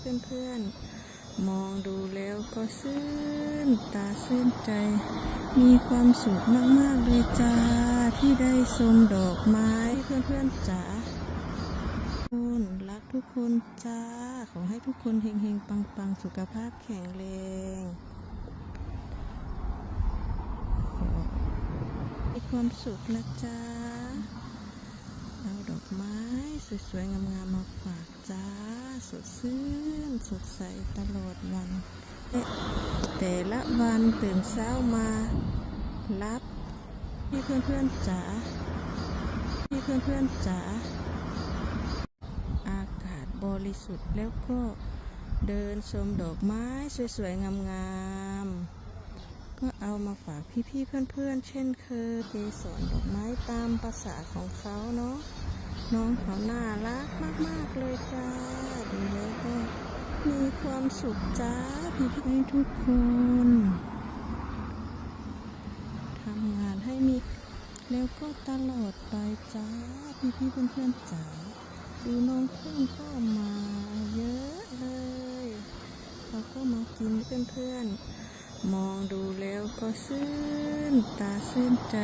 เพื่อนๆ มองดูแล้วก็ซื่นตาซื่นใจ มีความสุขมากๆเลยจ้า ที่ได้ชมดอกไม้เพื่อนๆจ๋าคุณรักทุกคนจ้า ขอให้ทุกคนเฮงๆ ปังๆ สุขภาพแข็งแรงมีความสุขนะจ๊ะเอา ไม้สวยๆงามๆมาฝากจ้า สดชื่นสดใสตลอดวัน แต่ละวันตื่นเช้ามารับพี่เพื่อนๆจ๋าพี่เพื่อนๆจ๋าอากาศบริสุทธิ์แล้วก็เดินชมดอกไม้สวยๆงามๆก็เอามาฝากพี่ๆเพื่อนๆเช่นเคยเกสรดอกไม้ตามภาษาของเขาเนาะ น้องเขาน่ารักมาก ๆ เลยจ้าดูแล้วก็มีความสุขจ้าพี่ๆให้ทุกคนทำงานให้มีแล้วก็ตลอดไปจ้าพี่ๆเพื่อนๆจ๋าดูน้องเพึ่งก็มาเยอะเลย เขาก็มากินเพื่อนๆ มองดูแล้วก็ซื่นตาซื่นใจ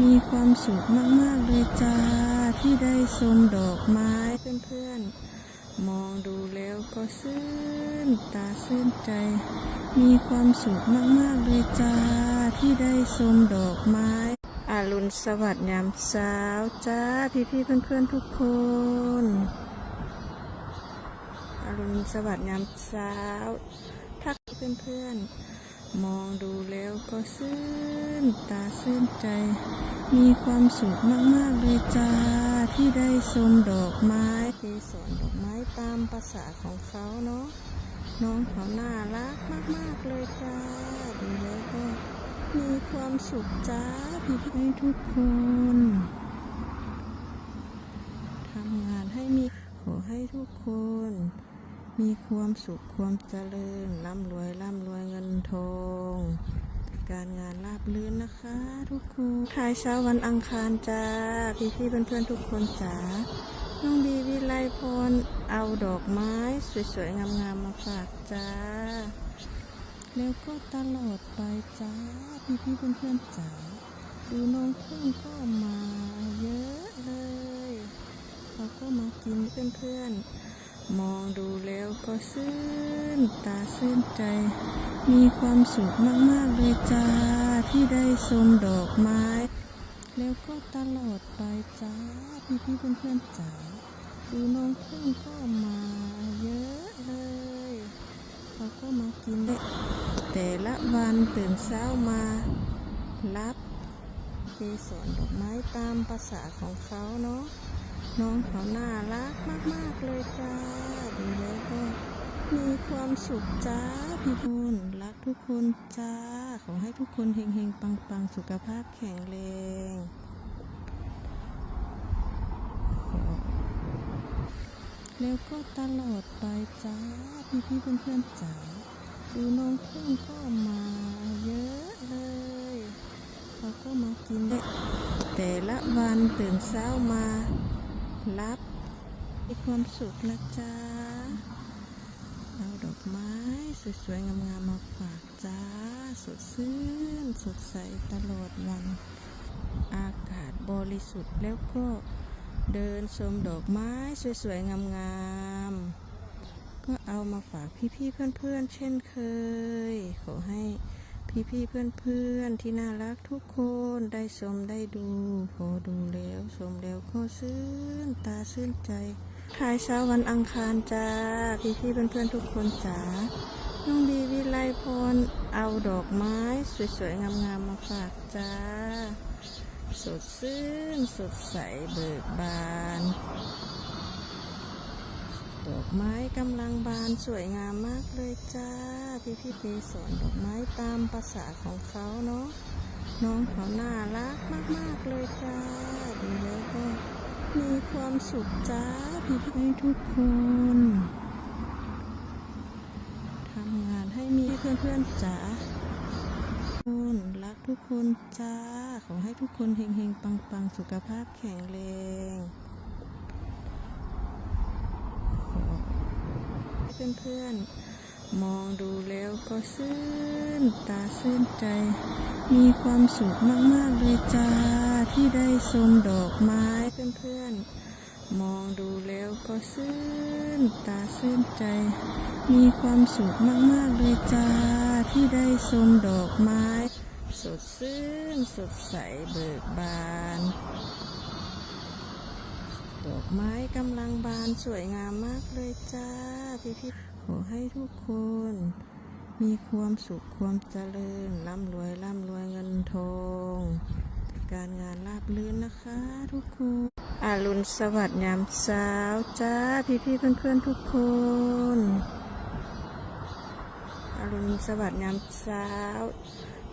มีความสุขมากๆเลยจ้า ที่ได้ชมดอกไม้เพื่อนๆ มองดูแล้วก็ซื่นตาซื่นใจ มีความสุขมากๆเลยจ้า ที่ได้ชมดอกไม้อารุณสวัสดิ์ยามเช้าจ้าพี่ๆเพื่อนๆทุกคนอารุณสวัสดิ์ยามเช้าถ้าเพื่อนๆ มองดูแล้วก็ซื่นตาซื่นใจ มีความสุขมาก ๆ เลยจ้า ที่ได้ชมดอกไม้เกสรดอกไม้ตามภาษาของเขาเนาะน้องเขาน่ารักมาก ๆ เลยจ้าดูแล้วก็มีความสุขจ้าพี่ให้ทุกคนทำงานให้มีขอให้ทุกคน มีความสุขความเจริญร่ำรวยร่ำรวยเงินทอง การงานราบรื่นนะคะ ทุกคนทายเช้าวันอังคารจ้าพี่พี่ๆเพื่อนทุกคนจ๋าน้องดีวิไลพรเอาดอกไม้สวยๆงามๆมาฝากจ้า แล้วก็ตลอดไปจ้าพี่พี่ๆเพื่อนจ๋าดูน้องพึ่งก็มาเยอะเลยเขาก็มากินเพื่อนๆ มองดูแล้วก็ซื่นตาซื่นใจ มีความสุขมากๆเลยจ้า ที่ได้ชมดอกไม้ แล้วก็ตลอดไปจ้า พี่ๆเพื่อนๆจ๋าดูน้องพึ่งก็มาเยอะเลยเขาก็มากินได้แต่ละวันตื่นเช้ามารับเกสรดอกไม้ตามภาษาของเขาเนาะ น้องเขาน่ารักมาก ๆ เลยจ้าดูแล้วก็มีความสุขจ้าพี่คุณรักทุกคนจ้า ขอให้ทุกคนเฮงๆ ปัง ๆ สุขภาพแข็งแรงแล้วก็ตลอดไปจ้า พี่ๆเพื่อนๆจ๋าดูน้องพึ่งก็มาเยอะเลยเขาก็มากินได้แต่ละวันตื่นเช้ามา รับมีความสุขนะจ๊ะเอาดอกไม้สวยๆงามๆมาฝากจ้า สดชื่น สดใสตลอดวัน อากาศบริสุทธิ์แล้วก็เดินชมดอกไม้สวยๆงามๆก็เอามาฝากพี่ๆเพื่อนๆเช่นเคย ขอให้ พี่ๆเพื่อนๆที่น่ารักทุกคนได้ชมได้ดูพอดูแล้วชมแล้วก็ชื่นตาชื่นใจทายเช้าวันอังคารจ้าพี่ๆเพื่อนๆทุกคนจ๋าน้องดีวิไลพรเอาดอกไม้สวยๆงามๆมาฝากจ้า สดชื่นสดใสเบิกบาน ดอกไม้กำลังบานสวยงามมากเลยจ้า พี่พี่เกสรดอกไม้ตามภาษาของเขาเนาะน้องเขาน่ารักมากๆเลยจ้าดูแล้วก็มีความสุขจ้าพี่พี่ๆให้ทุกคนทำงานให้มีเพื่อนๆจ๋าคุณรักทุกคนจ้า ขอให้ทุกคนเฮงๆ ปังๆ สุขภาพแข็งแรง เเพื่อนๆ มองดูแล้วก็ซื่นตาซื่นใจ มีความสุขมากๆเลยจ้าที่ได้ชมดอกไม้เพื่อนๆ มองดูแล้วก็ซื่นตาซื่นใจ มีความสุขมากๆเลยจ้าที่ได้ชมดอกไม้ สดชื่นสดใสเบิกบาน ดอกไม้กำลังบานสวยงามมากเลยจ้าพี่พี่ขอให้ทุกคน มีความสุขความเจริญร่ำรวยร่ำรวยเงินทอง การงานราบรื่นนะคะทุกคนอารุณสวัสดิ์ยามเช้าจ้าพี่พี่เพื่อนเพื่อนทุกคนอารุณสวัสดิ์ยามเช้า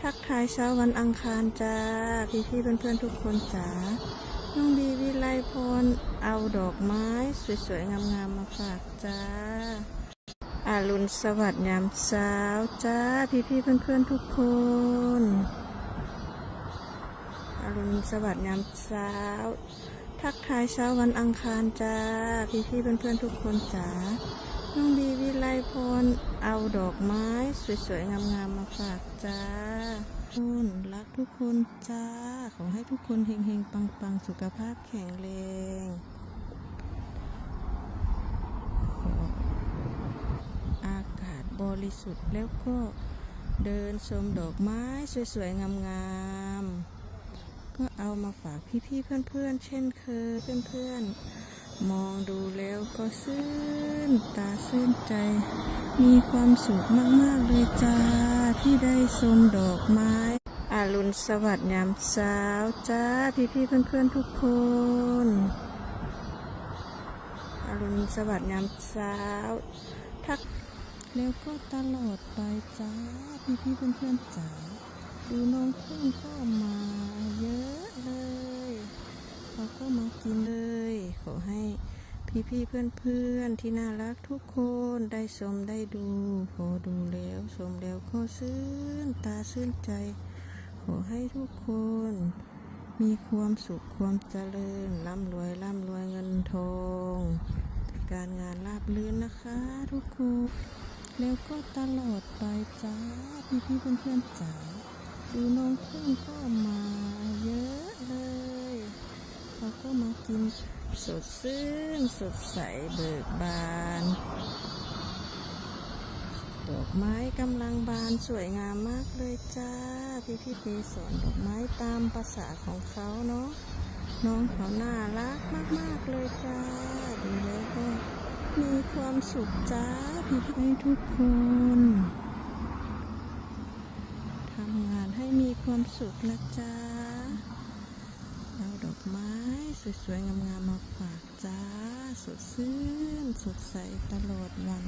ทักทายเช้าวันอังคารจ้าพี่พี่เพื่อนเพื่อนทุกคนจ้า น้องดีวิไลพรเอาดอกไม้สวยๆ งามๆ มาฝากจ้า อารุณสวัสดิ์ยามเช้าจ้า พี่ๆ เพื่อนๆ ทุกคน อารุณสวัสดิ์ยามเช้า ทักทายเช้าวันอังคารจ้า พี่ๆ เพื่อนๆ ทุกคนจ้า น้องดีวิไลพรเอาดอกไม้ สวยๆ งามๆ มาฝากจ้าคุณรักทุกคนจ้า ขอให้ทุกคนเฮงๆ ปังๆ สุขภาพแข็งแรงออากาศบริสุทธิ์แล้วก็เดินชมดอกไม้ สวยๆ งามๆ ก็เอามาฝากพี่ๆ เพื่อนๆ เช่นเคยเพื่อนๆ มองดูแล้วก็ซื่นตาซื่นใจ มีความสุขมาก ๆ เลยจ้า ที่ได้ชมดอกไม้อารุณสวัสดิ์ยามเช้าจ้า พี่ ๆ เพื่อน ๆ ทุกคนอารุณสวัสดิ์ยามเช้าทักแล้วก็ตลอดไปจ้า พี่ ๆ เพื่อน ๆจ๋าดูน้องเพึ่งก็มาเยอะเลยเขาก็มากินเลย ขอให้ พี่ๆเพื่อนๆที่น่ารักทุกคนได้ชมได้ดูพอดูแล้วชมแล้วก็ซื่นตาซื่นใจขอให้ทุกคน มีความสุขความเจริญร่ำรวยร่ำรวยเงินทอง การงานราบรื่นนะคะทุกคนแล้วก็ตลอดไปจ้าพี่พี่ๆเพื่อนๆจ๋าดูน้องพึ่งก็มาเยอะเลยเขาก็มากิน สดชื่นสดใสเบิกบาน ดอกไม้กำลังบานสวยงามมากเลยจ้า พี่พี่เกสรดอกไม้ตามภาษาของเขาเนาะน้องเขาน่ารักมาก ๆ เลยจ้าดูแล้วก็มีความสุขจ้าพี่พี่ให้ทุกคนทำงานให้มีความสุขนะจ้า อาดอกไม้ สวยๆ งามๆ มาฝากจ้า สดชื่น สดใสตลอดวัน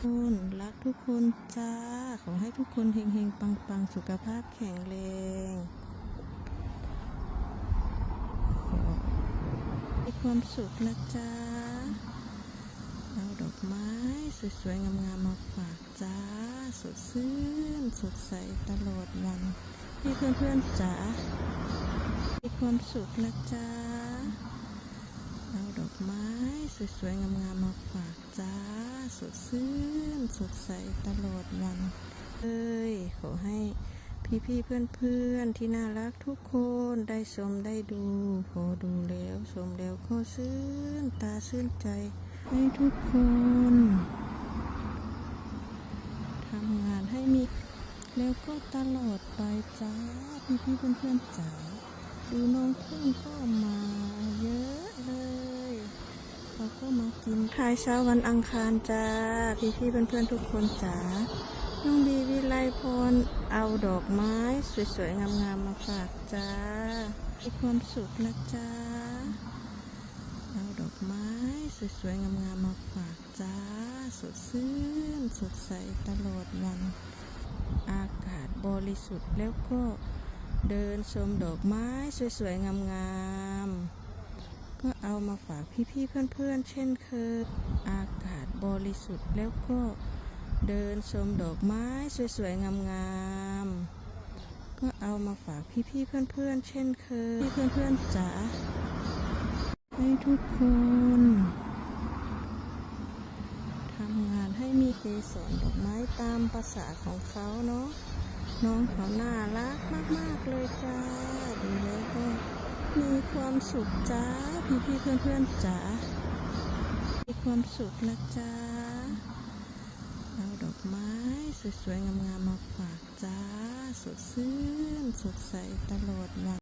คุณรักทุกคนจ้า ขอให้ทุกคนเฮงๆ ปังๆ สุขภาพแข็งแรงขอให้ความสุขนะจ้าเอาดอกไม้ สวยๆ งามๆ มาฝากจ้า สดชื่น สดใสตลอดวันพี่เพื่อนๆจ๋า มีความสุขนะจ้าเอาดอกไม้ สวยๆ งามๆ มาฝากจ้า สดชื่น สดใสตลอดวันเอ้ยขอให้พี่ๆ เพื่อนๆ ที่น่ารักทุกคนได้ชมได้ดู พอดูแล้วชมแล้วก็ชื่นตาชื่นใจให้ทุกคนทำงานให้มีแล้วก็ตลอดไปจ้า พี่ๆ เพื่อนๆจ๋า ดูน้องพึ่งก็มาเยอะเลยเขาก็มากินทายเช้าวันอังคารจ้า พี่พี่ๆเพื่อนๆทุกคนจ๋า น้องดีวิไลพรเอาดอกไม้ สวยๆ งามๆ มาฝากจ้ามีความสุขนะจ้า เอาดอกไม้ สวยๆ งามๆ มาฝากจ้า สดชื่น สดใสตลอดวัน อากาศบริสุทธิ์แล้วก็ เดินชมดอกไม้สวยๆ งามๆ ก็เอามาฝากพี่ๆ เพื่อนๆ เช่นเคย อากาศบริสุทธิ์แล้วก็เดินชมดอกไม้สวยๆ งามๆ ก็เอามาฝากพี่ๆ เพื่อนๆ เช่นเคยพี่เพื่อนๆ จ๋า ให้ทุกคนทำงานให้มีเกสรดอกไม้ตามภาษาของเขาเนาะ น้องเขาน่ารักมาก ๆ เลยจ้าดูแล้วก็มีความสุขจ้า พี่ๆเพื่อนๆจ๋ามีความสุขนะจ้าเอาดอกไม้สวยๆงามๆมาฝากจ้า สดชื่นสดใสตลอดวัน